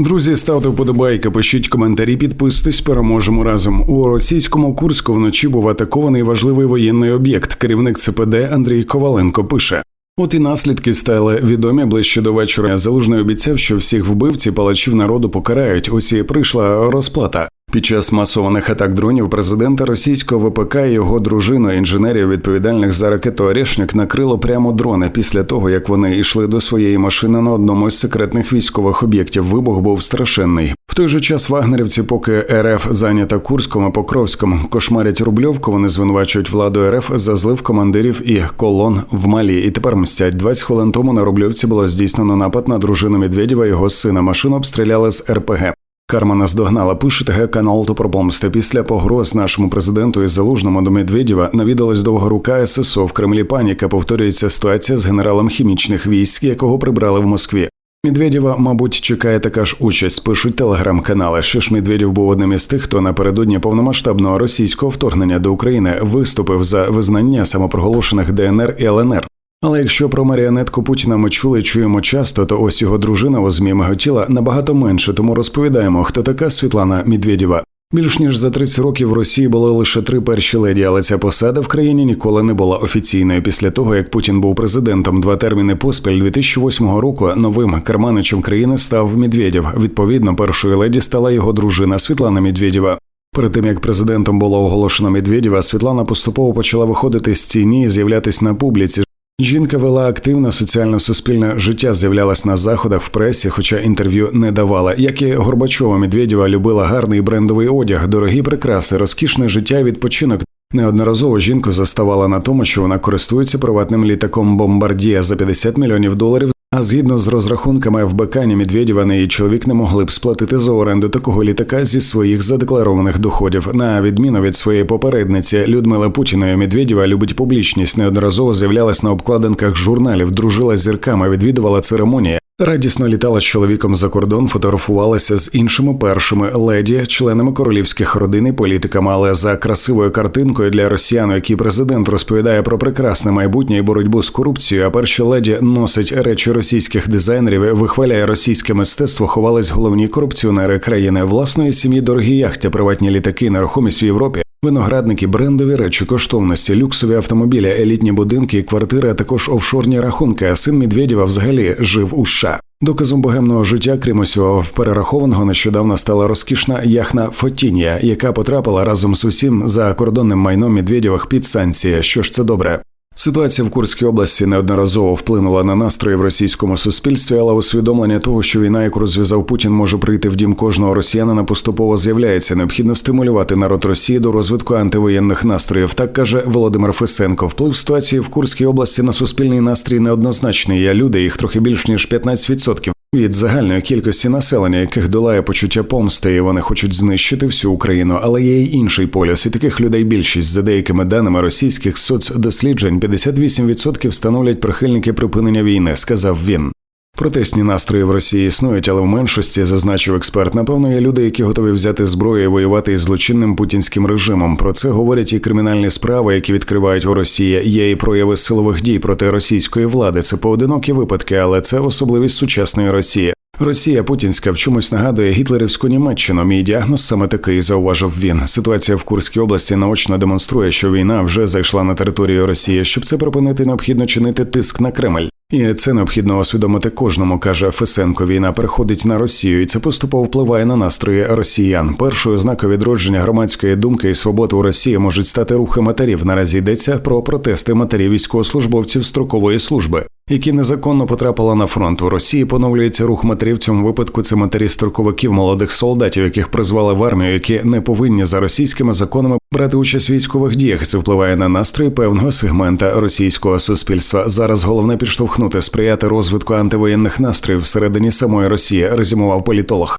Друзі, ставте вподобайки, пишіть коментарі, підписуйтесь, переможемо разом. У російському Курську вночі був атакований важливий воєнний об'єкт. Керівник ЦПД Андрій Коваленко пише. От і наслідки стали відомі ближче до вечора. Залужний обіцяв, що всіх вбивців палачів народу покарають. Усі прийшла розплата. Під час масованих атак дронів президента російського ВПК і його дружину інженерів відповідальних за ракету Орешник накрило прямо дрони після того, як вони йшли до своєї машини на одному з секретних військових об'єктів. Вибух був страшенний. В той же час вагнерівці, поки РФ зайнята Курськом і Покровськом, кошмарять Рубльовку. Вони звинувачують владу РФ за злив командирів і колон в Малі. І тепер мстять 20 хвилин тому на Рубльовці було здійснено напад на дружину Медведєва. Його сина машину обстріляли з РПГ. Карма наздогнала, пише ТГ канал Топробомсти. Після погроз нашому президенту із залужному до Медведєва навідалась довгорука ССО в Кремлі. Паніка повторюється ситуація з генералом хімічних військ, якого прибрали в Москві. Медведєва, мабуть, чекає така ж участь. Пишуть телеграм-канали. Ще ж Медведєв був одним із тих, хто напередодні повномасштабного російського вторгнення до України виступив за визнання самопроголошених ДНР і ЛНР. Але якщо про маріонетку Путіна ми чули, чуємо часто, то ось його дружина у змі миготіла набагато менше. Тому розповідаємо, хто така Світлана Медведєва. Більш ніж за 30 років в Росії було лише три перші леді, але ця посада в країні ніколи не була офіційною. Після того як Путін був президентом, два терміни поспіль 2008 року новим керманичем країни став Медведєв. Відповідно, першою леді стала його дружина Світлана Медведєва. Перед тим як президентом було оголошено Медведєва, Світлана поступово почала виходити з тіні і з'являтись на публіці. Жінка вела активне соціально-суспільне життя, з'являлась на заходах в пресі, хоча інтерв'ю не давала. Як і Горбачова Медведєва любила гарний брендовий одяг, дорогі прикраси, розкішне життя і відпочинок. Неодноразово жінку заставала на тому, що вона користується приватним літаком Бомбардія за 50 мільйонів доларів. А згідно з розрахунками ФБК, ні Медведєва, ні її чоловік не могли б сплатити за оренду такого літака зі своїх задекларованих доходів. На відміну від своєї попередниці Людмила Путіної Медведєва любить публічність. Неодноразово з'являлась на обкладинках журналів, дружила зірками, відвідувала церемонії. Радісно літала з чоловіком за кордон, фотографувалася з іншими першими леді, членами королівських родин і політиками. Але за красивою картинкою для росіян, який президент розповідає про прекрасне майбутнє і боротьбу з корупцією, а перші леді носить речі російських дизайнерів, вихваляє російське мистецтво, ховались головні корупціонери країни власної сім'ї, дорогі яхти, приватні літаки, нерухомість в Європі. Виноградники, брендові речі, коштовності, люксові автомобілі, елітні будинки, квартири, а також офшорні рахунки. А син Медведєва взагалі жив у США. Доказом богемного життя, крім усього, в перерахованого нещодавно стала розкішна яхна Фотінія, яка потрапила разом з усім за кордонним майном Медведєвих під санкції. Що ж це добре? Ситуація в Курській області неодноразово вплинула на настрої в російському суспільстві, але усвідомлення того, що війна, яку розв'язав Путін, може прийти в дім кожного росіянина, поступово з'являється. Необхідно стимулювати народ Росії до розвитку антивоєнних настроїв. Так каже Володимир Фесенко. Вплив ситуації в Курській області на суспільний настрій неоднозначний. Є люди, їх трохи більш ніж 15% від загальної кількості населення, яких долає почуття помсти, і вони хочуть знищити всю Україну. Але є й інший полюс, і таких людей більшість за деякими даними російських соцдосліджень 58% становлять прихильники припинення війни, сказав він. Протестні настрої в Росії існують, але в меншості, зазначив експерт, напевно, є люди, які готові взяти зброю і воювати із злочинним путінським режимом. Про це говорять і кримінальні справи, які відкривають у Росії. Є і прояви силових дій проти російської влади. Це поодинокі випадки, але це особливість сучасної Росії. Росія Путінська в чомусь нагадує гітлерівську Німеччину. Мій діагноз саме такий зауважив він. Ситуація в Курській області наочно демонструє, що війна вже зайшла на територію Росії. Щоб це припинити, необхідно чинити тиск на Кремль. І це необхідно усвідомити кожному, каже Фесенко. Війна переходить на Росію, і це поступово впливає на настрої росіян. Першою знакою відродження громадської думки і свободи у Росії можуть стати рухи матерів. Наразі йдеться про протести матерів військовослужбовців строкової служби. Які незаконно потрапили на фронт у Росії, поновлюється рух матерів. В цьому випадку це матері строковиків, молодих солдатів, яких призвали в армію, які не повинні за російськими законами брати участь в військових діях. Це впливає на настрої певного сегмента російського суспільства. Зараз головне підштовхнути, сприяти розвитку антивоєнних настроїв всередині самої Росії, резюмував політолог.